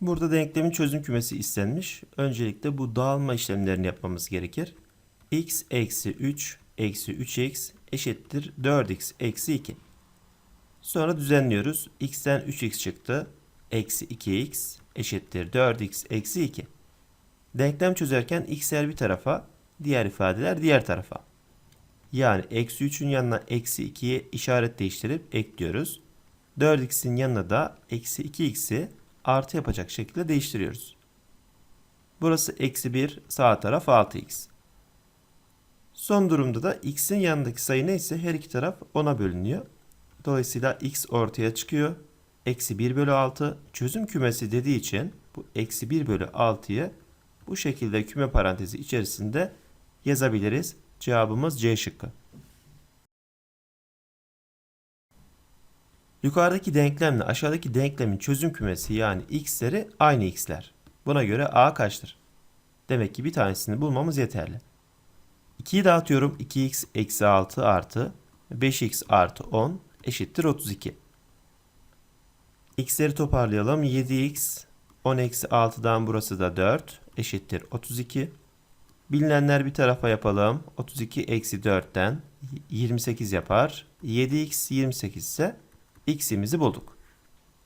Burada denklemin çözüm kümesi istenmiş. Öncelikle bu dağılma işlemlerini yapmamız gerekir. x eksi 3 eksi 3x eşittir 4x eksi 2. Sonra düzenliyoruz. x'ten 3x çıktı. Eksi 2x eşittir 4x eksi 2. Denklem çözerken x'ler bir tarafa, diğer ifadeler diğer tarafa. Yani eksi 3'ün yanına eksi 2'ye işaret değiştirip ekliyoruz. 4x'in yanına da eksi 2x'i artı yapacak şekilde değiştiriyoruz. Burası eksi 1, sağ taraf 6x. Son durumda da x'in yanındaki sayı neyse her iki taraf 10'a bölünüyor. Dolayısıyla x ortaya çıkıyor. Eksi 1 bölü 6 çözüm kümesi dediği için bu eksi 1 bölü 6'yı bu şekilde küme parantezi içerisinde yazabiliriz. Cevabımız C şıkkı. Yukarıdaki denklemle aşağıdaki denklemin çözüm kümesi yani x'leri aynı x'ler. Buna göre a kaçtır? Demek ki bir tanesini bulmamız yeterli. 2'yi dağıtıyorum. 2x eksi 6 artı 5x artı 10 eşittir 32. x'leri toparlayalım. 7x 10 eksi 6'dan burası da 4 eşittir 32. Bilinenler bir tarafa yapalım. 32 eksi 4'ten 28 yapar. 7x 28 ise x'imizi bulduk.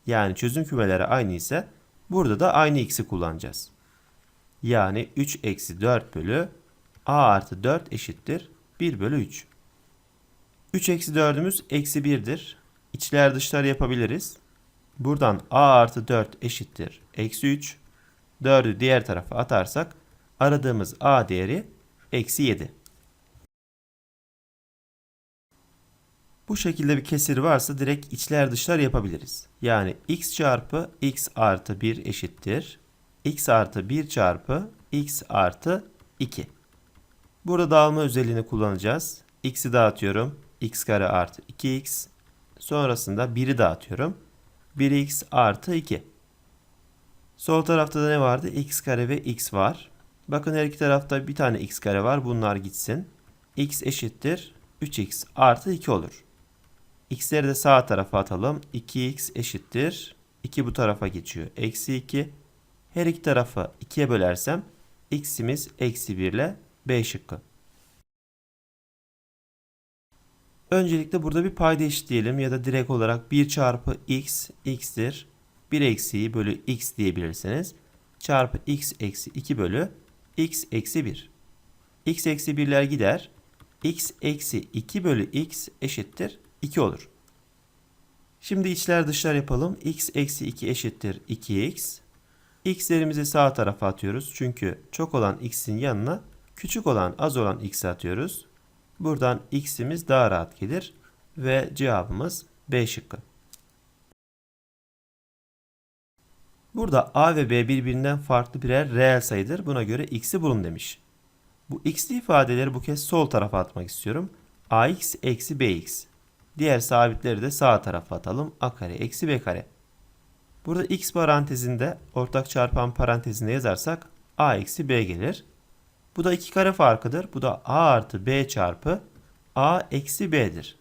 Yani çözüm kümeleri aynı ise burada da aynı x'i kullanacağız. Yani 3 eksi 4 bölü a artı 4 eşittir 1 bölü 3. 3 eksi 4'ümüz eksi 1'dir. İçler dışlar yapabiliriz. Buradan a artı 4 eşittir eksi 3. 4'ü diğer tarafa atarsak aradığımız a değeri eksi 7. Bu şekilde bir kesir varsa direkt içler dışlar yapabiliriz. Yani x çarpı x artı 1 eşittir. x artı 1 çarpı x artı 2. Burada dağılma özelliğini kullanacağız. x'i dağıtıyorum. x kare artı 2x. Sonrasında 1'i dağıtıyorum. 1x artı 2. Sol tarafta da ne vardı? x kare ve x var. Bakın her iki tarafta bir tane x kare var. Bunlar gitsin. x eşittir 3x artı 2 olur. X'leri de sağ tarafa atalım. 2x eşittir. 2 bu tarafa geçiyor. Eksi 2. Her iki tarafı 2'ye bölersem x'imiz eksi 1 ile B şıkkı. Öncelikle burada bir payda eşitleyelim ya da direkt olarak 1 çarpı x x'tir. 1 eksiği bölü x diyebilirsiniz. Çarpı x eksi 2 bölü x eksi 1. x eksi 1'ler gider. x eksi 2 bölü x eşittir 2 olur. Şimdi içler dışlar yapalım. x eksi 2 eşittir 2x. x'lerimizi sağ tarafa atıyoruz. Çünkü çok olan x'in yanına küçük olan az olan x'i atıyoruz. Buradan x'imiz daha rahat gelir. Ve cevabımız B şıkkı. Burada a ve b birbirinden farklı birer reel sayıdır. Buna göre x'i bulun demiş. Bu x'li ifadeleri bu kez sol tarafa atmak istiyorum. ax eksi bx. Diğer sabitleri de sağ tarafa atalım. a kare eksi b kare. Burada x parantezinde ortak çarpan parantezinde yazarsak a eksi b gelir. Bu da iki kare farkıdır. Bu da a artı b çarpı a eksi b'dir.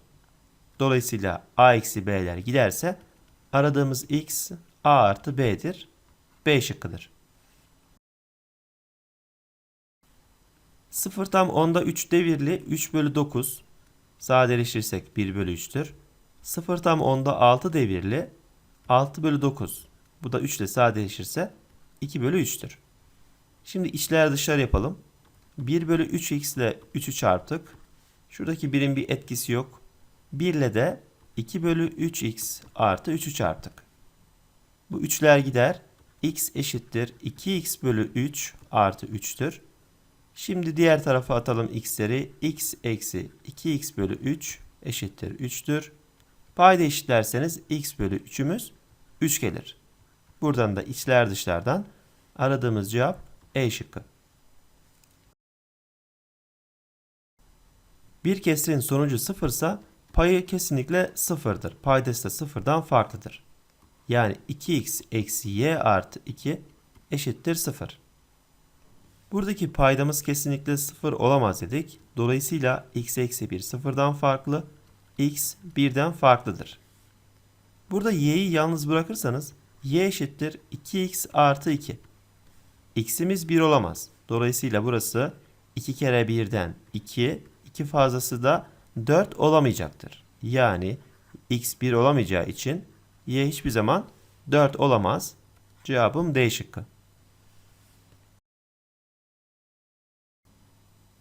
Dolayısıyla a eksi b'ler giderse aradığımız x a artı b'dir. B şıkkıdır. 0 tam 10'da 3 devirli 3 bölü 9. Sadeleştirirsek 1 bölü 3'tür. 0 tam 10'da 6 devirli 6 bölü 9. Bu da 3 ile sadeleşirse 2 bölü 3'tür. Şimdi içler dışlar yapalım. 1 bölü 3x ile 3'ü çarptık. Şuradaki birin bir etkisi yok. 1 ile de 2 bölü 3x artı 3'ü çarptık. Bu üçler gider. x eşittir 2x bölü 3 artı 3'tür. Şimdi diğer tarafa atalım x'leri. x eksi 2x bölü 3 eşittir 3'tür. Payda eşitlerseniz x bölü 3'ümüz 3 gelir. Buradan da içler dışlardan aradığımız cevap E şıkkı. Bir kesirin sonucu sıfırsa payı kesinlikle sıfırdır. Paydası da sıfırdan farklıdır. Yani 2x eksi y artı 2 eşittir 0. Buradaki paydamız kesinlikle 0 olamaz dedik. Dolayısıyla x eksi 1 sıfırdan farklı, x 1'den farklıdır. Burada y'yi yalnız bırakırsanız y eşittir 2x artı 2. x'imiz 1 olamaz. Dolayısıyla burası 2 kere 1'den 2, 2 fazlası da 4 olamayacaktır. Yani x 1 olamayacağı için y hiçbir zaman 4 olamaz. Cevabım D şıkkı.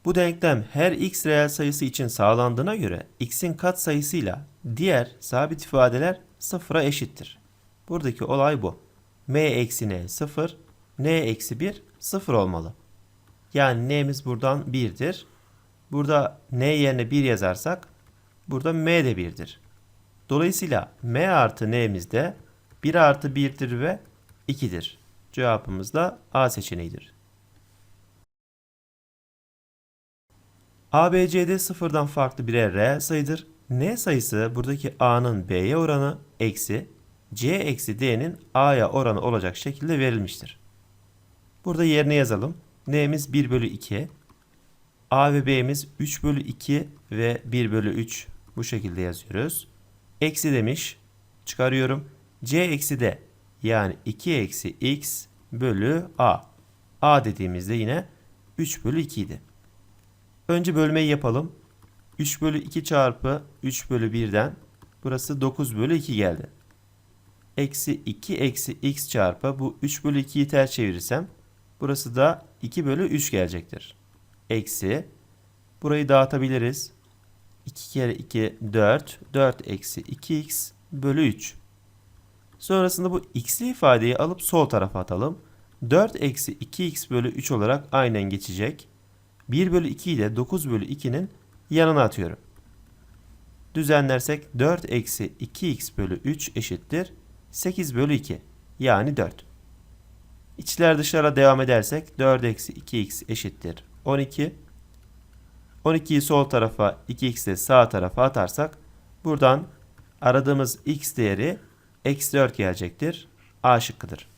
Bu denklem her x reel sayısı için sağlandığına göre x'in katsayısıyla diğer sabit ifadeler sıfıra eşittir. Buradaki olay bu. m eksi n 0, n eksi 1 0 olmalı. Yani n'miz buradan 1'dir. Burada n yerine 1 yazarsak burada m de 1'dir. Dolayısıyla m artı n'miz de 1 artı 1'dir ve 2'dir. Cevabımız da A seçeneğidir. ABCD sıfırdan farklı birer reel sayıdır. N sayısı buradaki A'nın B'ye oranı eksi C eksi D'nin A'ya oranı olacak şekilde verilmiştir. Burada yerine yazalım. N'miz 1 bölü 2. A ve B'miz 3 bölü 2 ve 1 bölü 3 bu şekilde yazıyoruz. Eksi demiş. Çıkarıyorum. C eksi D yani 2 eksi x bölü A. A dediğimizde yine 3 bölü 2 idi. Önce bölmeyi yapalım. 3 bölü 2 çarpı 3 bölü 1'den burası 9 bölü 2 geldi. Eksi 2 eksi x çarpı bu 3 bölü 2'yi ters çevirirsem burası da 2 bölü 3 gelecektir. Eksi burayı dağıtabiliriz. 2 kere 2 4 4 eksi 2x bölü 3. Sonrasında bu x'li ifadeyi alıp sol tarafa atalım. 4 eksi 2x bölü 3 olarak aynen geçecek. 1 bölü 2'yi de 9 bölü 2'nin yanına atıyorum. Düzenlersek 4 eksi 2x bölü 3 eşittir 8 bölü 2 yani 4. İçler dışlara devam edersek 4 eksi 2x eşittir 12. 12'yi sol tarafa 2x de sağ tarafa atarsak buradan aradığımız x değeri eksi 4 gelecektir. A şıkkıdır.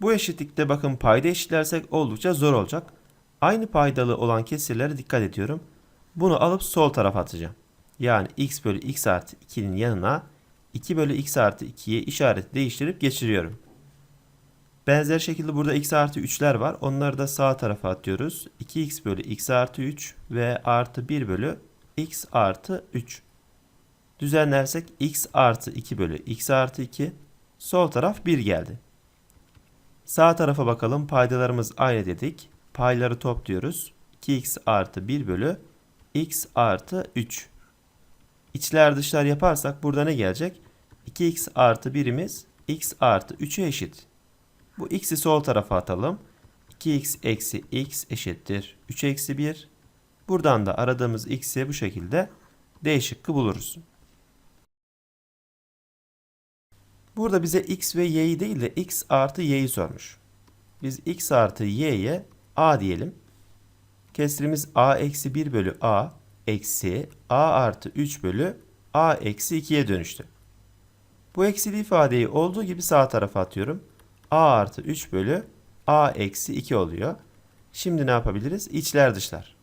Bu eşitlikte bakın payda eşitlersek oldukça zor olacak. Aynı paydalı olan kesirlere dikkat ediyorum. Bunu alıp sol tarafa atacağım. Yani x bölü x artı 2'nin yanına 2 bölü x artı 2'ye işaret değiştirip geçiriyorum. Benzer şekilde burada x artı 3'ler var. Onları da sağ tarafa atıyoruz. 2x bölü x artı 3 ve artı 1 bölü x artı 3. Düzenlersek x artı 2 bölü x artı 2. Sol taraf 1 geldi. Sağ tarafa bakalım. Paydalarımız aynı dedik. Payları topluyoruz. 2x artı 1 bölü x artı 3. İçler dışlar yaparsak burada ne gelecek? 2x artı 1'imiz x artı 3'e eşit. Bu x'i sol tarafa atalım. 2x eksi x eşittir 3 eksi 1. Buradan da aradığımız x'i bu şekilde D şıkkı buluruz. Burada bize x ve y'yi değil de x artı y'yi sormuş. Biz x artı y'ye a diyelim. Kesrimiz a eksi 1 bölü a eksi a artı 3 bölü a eksi 2'ye dönüştü. Bu eksili ifadeyi olduğu gibi sağ tarafa atıyorum. a artı 3 bölü a eksi 2 oluyor. Şimdi ne yapabiliriz? İçler dışlar.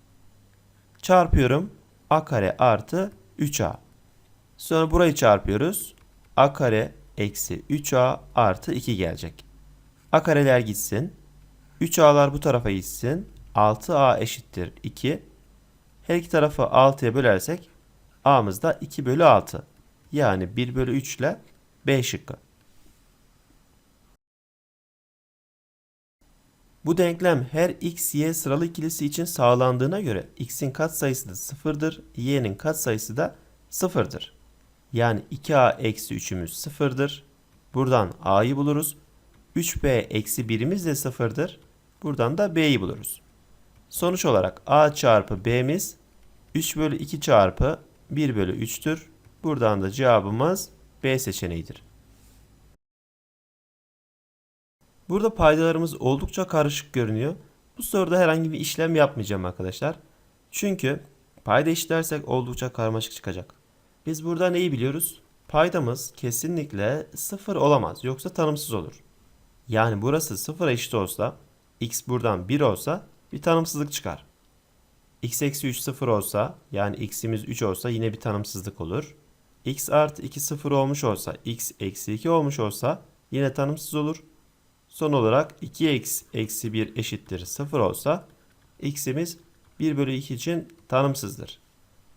Çarpıyorum. a kare artı 3a. Sonra burayı çarpıyoruz. a kare eksi 3a artı 2 gelecek. a kareler gitsin. 3a'lar bu tarafa gitsin. 6a eşittir 2. Her iki tarafı 6'ya bölersek a'mız da 2 bölü 6. Yani 1 bölü 3 ile B şıkkı. Bu denklem her x, y sıralı ikilisi için sağlandığına göre x'in katsayısı da 0'dır, y'nin katsayısı da 0'dır. Yani 2a eksi 3'ümüz 0'dır. Buradan a'yı buluruz. 3b eksi 1'imiz de 0'dır. Buradan da b'yi buluruz. Sonuç olarak a çarpı b'miz 3 bölü 2 çarpı 1 bölü 3'tür. Buradan da cevabımız B seçeneğidir. Burada paydalarımız oldukça karışık görünüyor. Bu soruda herhangi bir işlem yapmayacağım arkadaşlar. Çünkü payda işlersek oldukça karmaşık çıkacak. Biz burada neyi biliyoruz? Paydamız kesinlikle sıfır olamaz. Yoksa tanımsız olur. Yani burası sıfıra eşit olsa, x buradan 1 olsa bir tanımsızlık çıkar. x eksi 3 sıfır olsa, yani x'imiz 3 olsa yine bir tanımsızlık olur. x artı 2 sıfır olmuş olsa x eksi 2 olmuş olsa yine tanımsız olur. Son olarak 2x eksi 1 eşittir 0 olsa x'imiz 1 bölü 2 için tanımsızdır.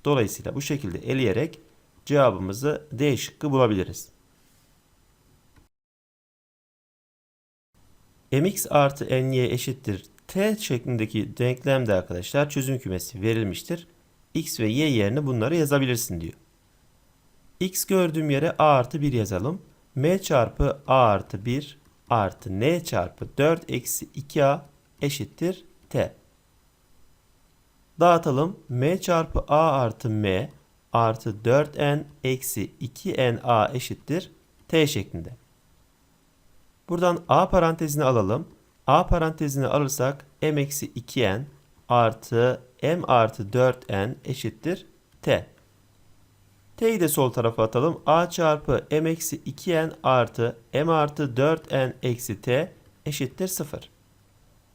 Dolayısıyla bu şekilde eleyerek cevabımızı D şıkkı bulabiliriz. mx artı ny eşittir t şeklindeki denklemde arkadaşlar çözüm kümesi verilmiştir. x ve y yerine bunları yazabilirsin diyor. x gördüğüm yere a artı 1 yazalım. m çarpı a artı 1 artı n çarpı 4 eksi 2a eşittir t. Dağıtalım. m çarpı a artı m artı 4n eksi 2na eşittir t şeklinde. Buradan a parantezini alalım. a parantezini alırsak m eksi 2n artı m artı 4n eşittir t. t'yi de sol tarafa atalım. a çarpı m eksi 2n artı m artı 4n eksi t eşittir 0.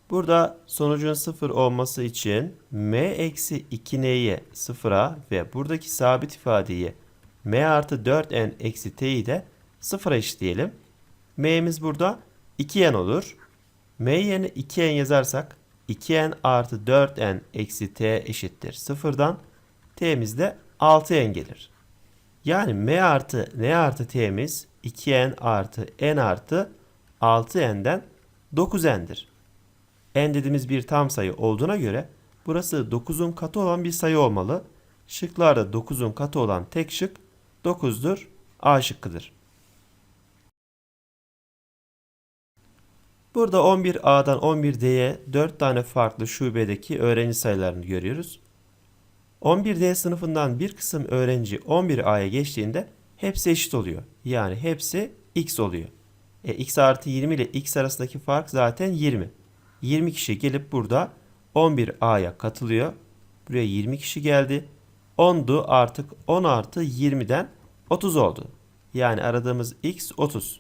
Burada sonucun 0 olması için m eksi 2n'yi 0'a ve buradaki sabit ifadeyi m artı 4n eksi t'yi de 0'a eşitleyelim. m'miz burada 2n olur. m yerine 2n yazarsak 2n artı 4n eksi t eşittir 0'dan t'miz de 6n gelir. Yani m artı n artı t'miz 2n artı n artı 6n'den 9n'dir. N dediğimiz bir tam sayı olduğuna göre burası 9'un katı olan bir sayı olmalı. Şıklarda 9'un katı olan tek şık 9'dur. A şıkkıdır. Burada 11A'dan 11D'ye 4 tane farklı şubedeki öğrenci sayılarını görüyoruz. 11D sınıfından bir kısım öğrenci 11A'ya geçtiğinde hepsi eşit oluyor. Yani hepsi x oluyor. E, x artı 20 ile x arasındaki fark zaten 20. 20 kişi gelip burada 11A'ya katılıyor. Buraya 20 kişi geldi. 10'du artık 10 artı 20'den 30 oldu. Yani aradığımız x 30.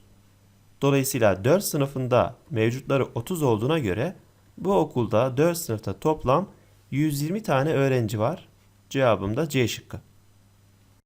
Dolayısıyla 4 sınıfında mevcutları 30 olduğuna göre bu okulda 4 sınıfta toplam 120 tane öğrenci var. Cevabım da C şıkkı.